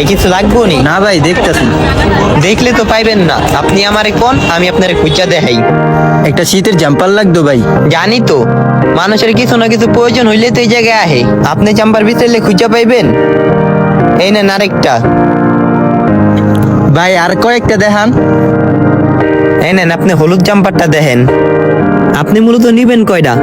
ভাই কিছু লাগবো নি? না ভাই দেখতেছি। দেখলে তো পাইবেন না। আপনি আমারে কোন আমি আপনারে খুঁজা দেখাই। একটা শীতের জাম্পার লাগতো ভাই। জানি তো। মানুষের কিছু না কিছু প্রয়োজন হইলে তো এই জায়গায় আহে। আপনি জাম্পার ভিতরে খুঁজা পাইবেন? এই নেন আরেকটা। ভাই আর কয়েকটা দেখান। এই নেন আপনি হলুদ জাম্পারটা দেখেন। আপনি মূলত নিবেন কয়টা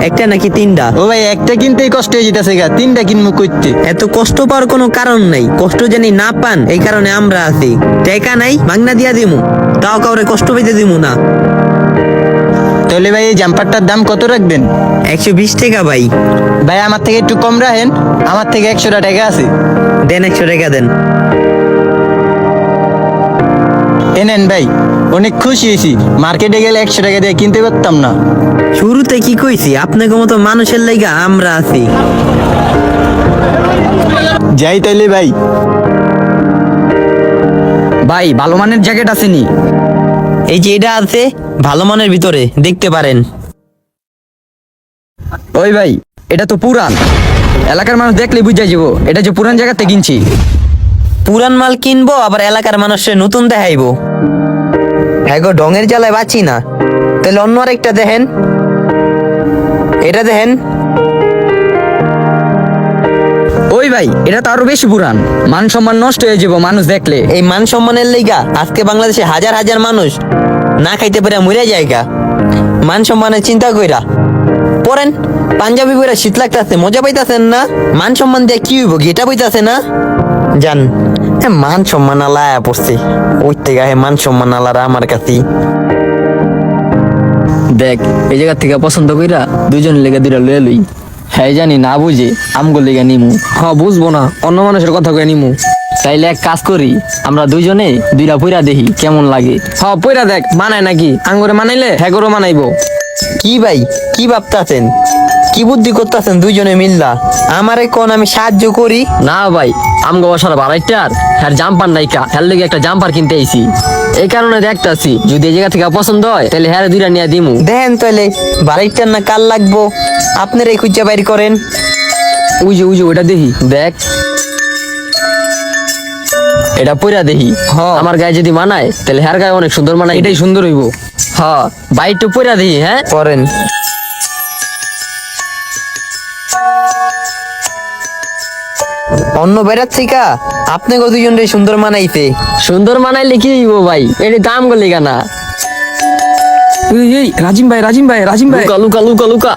একটা নাকি তিনটা ও ভাই একটা কিনতেই কষ্ট হয়ে যেতেছে গা। তিনটা কিনবো করতে এত কষ্ট পাওয়ার কোনো কারণ নাই। কষ্ট জানি না পান এই কারণে আমরা আছি। টাকা নাই মাগনা দিয়া দিমু। তাও কাউরে কষ্ট পেতে দিমু না। তাহলে ভাই এই জাম্পারটার দাম কত রাখবেন? একশো বিশ টাকা ভাই। ভাই আমার থেকে একটু কম রাখেন। আমার থেকে একশোটা টাকা আছে। দেন একশো টাকা দেন। এনেন ভাই। অনেক খুশি হয়েছি। মার্কেটে গেলে একশো টাকা দিয়ে কিনতে পারতাম না। শুরুতে কি কইছি? আপনাকে মতো মানুষের লাইগা আমরা আছি। যাই তাইলে ভাই। ভাই ভালো মানের জ্যাকেট আসেনি। এই যে এটা আছে ভালো মানের ভিতরে দেখতে পারেন। ওই ভাই এটা তো পুরান। এলাকার মানুষ দেখলে বুঝাই যাব এটা যে পুরান জায়গাতে কিনছি। পুরান মাল কিনবো আবার এলাকার মানুষের নতুন দেখাইবো। হ্যাঁ গো ডঙের জ্বালায় বাঁচি না। তাহলে অন্য আরেকটা দেখেন। এটা দেখেন। ওই ভাই এটা তো আরও বেশি পুরান। মান সম্মান নষ্ট হয়ে যাব মানুষ দেখলে। এই মান সম্মানের লেগা আজকে বাংলাদেশে হাজার হাজার মানুষ না খাইতে পেরে মরে জায়গা মান সম্মানের চিন্তা কইরা। পড়েন পাঞ্জাবি পরে শীত লাগতেছে মজা পাইতাছেন না? মান সম্মান দিয়ে কি হইব গেটা পাইতাছে না? জান এ মান সম্মান আলা পড়ছে। ওই থেকে মান সম্মান আলারা আমার কাছে দেখ এই জায়গা থেকে পছন্দ কইরা দুজন লেগে দুইটা লয়ে লই। হ্যাঁ জানি না বুঝে আমগো লেগে নিমু। হ্যাঁ বুঝব না অন্য মানুষের কথা কয়ে নিমু। তাইলে এক কাজ করি আমরা দুইজনে দুইটা পইরা দেখি কেমন লাগে। হ্যাঁ পইরা দেখ মানায় নাকি? আঙ্গুরে মানাইলে হ্যাঁ মানাইবো কি ভাই কি ভাবতাছেন? কি বুদ্ধি করতেছেন দুইজনে মিল্লা? আমারে কোন আমি সাহায্য করি? না ভাই আমগো বসার বাড়াইটার হ্যার জাম্পার নাইকা হ্যার লেগে একটা জাম্পার কিনতে আইছি। এই কারণে দেখতাছি যদি এই জায়গা থেকে পছন্দ হয় তাহলে হ্যাঁ দুইটা নিয়ে দিমু। দেখেন তাহলে বাড়িটার না কাল লাগবো? আপনার এই খুঁজা বাইর করেন। ওই যে ওই যে ওটা দেখি দেখ। এটা পইরা দেখি। আমার গায়ে যদি মানায় তাহলে হ্যার গায়ে অনেক সুন্দর মানায়। এটাই সুন্দর হইব। হ্যাঁ বাইরটা পইরা দেখি হ্যাঁ? করেন। অন্য বেড়ার থেকে আপনাকে দুজন রে সুন্দর মানাইছে সুন্দর মানাইলে কি হইব ভাই? এটি দাম গলি না। এই এই রাজিম ভাই রাজিম ভাই রাজিম ভাই। লুকা লুকা লুকা লুকা।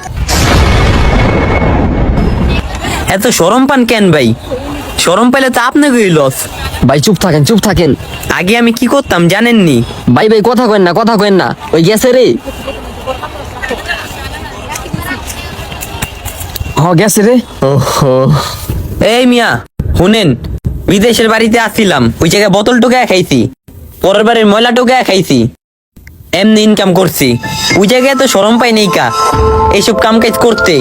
এত সরম পান কেন ভাই? সরম পাইলে তো আপনাকে লস ভাই চুপ থাকেন চুপ থাকেন। আগে আমি কি করতাম জানেননি? ভাই ভাই কথা কইন না কথা কইন না। ওই গেছে রে। হ গেছে রে। ওহো। এই মিয়া। শুনেন, বিদেশের বাড়িতে আসছিলাম, ওই জায়গায় বোতল টোকা খাইছি, পরের বাড়ির ময়লা টোকা খাইছি, এমনি ইনকাম করছি। ওই জায়গায় তো সরম পাই নেই কা, এইসব কাম কাজ করতে।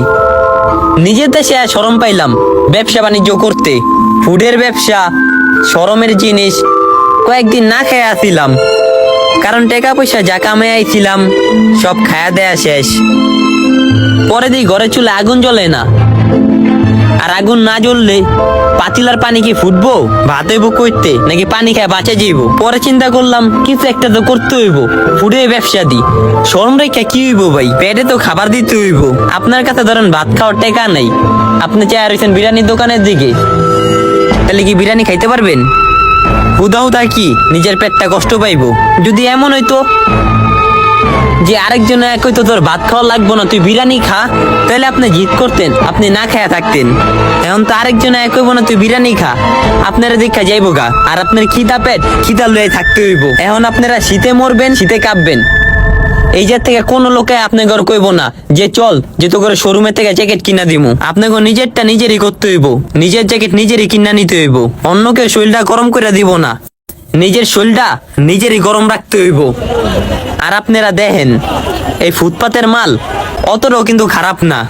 নিজের দেশে সরম পাইলাম, ব্যবসা বাণিজ্য করতে। ফুডের ব্যবসা সরমের জিনিস, কয়েকদিন না খেয়ে আসিলাম কারণ টাকা পয়সা যা কামে আইছিলাম, সব খায়া দেয়া শেষ। পরে দিই ঘরে চুলে আগুন জ্বলে না। আর আগুন না জ্বললে পাতিলার পানি কি ফুটবো? ভাত হইব করতে নাকি পানি খায় বাঁচা যাইব? পরে চিন্তা করলাম, কিছু একটা তো করতে হইব ফুডে ব্যবসা দি। শরম রেখা কি হইব ভাই? পেটে তো খাবার দিতে হইব। আপনার কাছে ধরেন ভাত খাওয়ার টাকা নাই। আপনি চায় রয়েছেন বিরিয়ানির দোকানের দিকে। তাহলে কি বিরিয়ানি খাইতে পারবেন? হুদা হুদা কি? নিজের পেটটা কষ্ট পাইব। যদি এমন হইতো যে আরেকজন এক হইতো তোর ভাত খাওয়া লাগবো না, তুই বিরিয়ানি খা। তাহলে আপনি জিত করতেন, আপনি না খায়া থাকতেন। এখন তো আরেকজন এক হইব না, তুই বিরিয়ানি খা। আপনারা দেখা যাইবো গা, আর আপনার খিদা পেট, খিদা লয়ে থাকতে হইব। এখন আপনারা শীতে মরবেন, শীতে কাঁপবেন। এই যে থেকে কোন লোকে আপনি ঘর কইব না, যে চল, যে তো করে শোরুমে থেকে জ্যাকেট কিনা দিমু। আপনাকে নিজেরটা নিজেরই করতে হইব, নিজের জ্যাকেট নিজেরই কিনা নিতে হইব। অন্যকে শরীরটা গরম করে দিব না। নিজের শরীরটা নিজেরই গরম রাখতে হইব। আর আপনারা দেখেন, এই ফুটপাতের মাল অতটাও কিন্তু খারাপ না।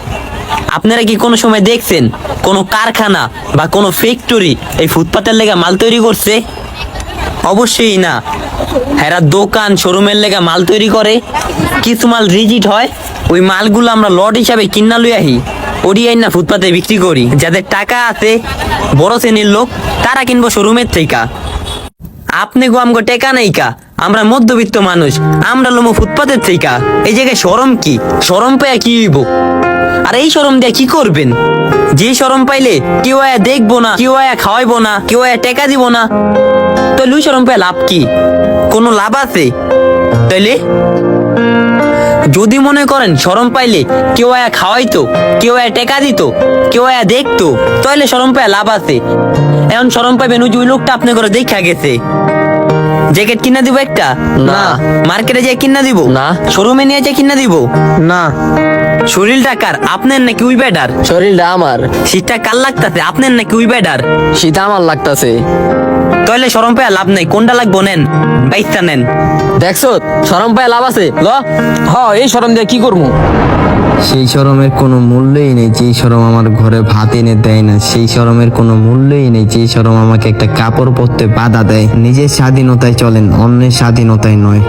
আপনারা কি কোনো সময় দেখছেন, কোনো কারখানা বা কোনো ফ্যাক্টরি এই ফুটপাতের লেগে মাল তৈরি করছে? অবশ্যই না। হেরা দোকান শোরুমের লেগে মাল তৈরি করে। কিছু মাল রিজিট হয়, ওই মালগুলো আমরা লট হিসাবে কিনা লই আহি ওডিআই না ফুটপাতে বিক্রি করি। যাদের টাকা আছে, বড় শ্রেণির লোক, তারা কিনবো শোরুমের থেকে আপনি গো আমগো টেকা নাই কা আমরা মধ্যবিত্ত মানুষ, আমরা লোমো ফুটপাতের থেকে এই জায়গায় সরম কি? সরম পাইয়া কি হইব? আর এই সরম দিয়ে কি করবেন? যে সরম পাইলে কেউ আয়া দেখব না, কেউ আয়া খাওয়াইবো না, কেউ আয়া টেকা দিব না। তো লুই সরম পায় লাভ কি? কোনো লাভ আছে? তাইলে? যদি মনে করেন সরম পাইলে কেউ আয়া খাওয়াইতো, কেউ আয়া টেকা দিত, কেউ আয়া দেখতো তাহলে সরম পায় লাভ আছে। এখন সরম পাইবেন ওই যে ওই লোকটা আপনি করে দেখা গেছে। জ্যাকেট কিনা দিব একটা? না। মার্কেটে যাই কিনা দিব? না। শোরুমে নিয়ে যাই কিনা দিব? না। শরীরটা কার? আপনার নাকি উই ব্যাডার শরীরটা আমার। শীতটা কার লাগতাছে? আপনার নাকি উই ব্যাডার শীত আমার লাগতাছে। তাহলে সরম পায় লাভ নাই। কোনটা লাগবো নেন? বাইসটা নেন। দেখছ সরম পায় লাভ আছে। ল। হ এই শরম দিয়ে কি করব সেই শরমের কোনো মূল্যই নেই, যেই শরম আমার ঘরে ভাত এনে দেয় না। সেই শরমের কোনো মূল্যই নেই, যেই শরম আমাকে একটা কাপড় পরতে বাধা দেয়। নিজের স্বাধীনতায় চলেন, অন্যের স্বাধীনতায় নয়।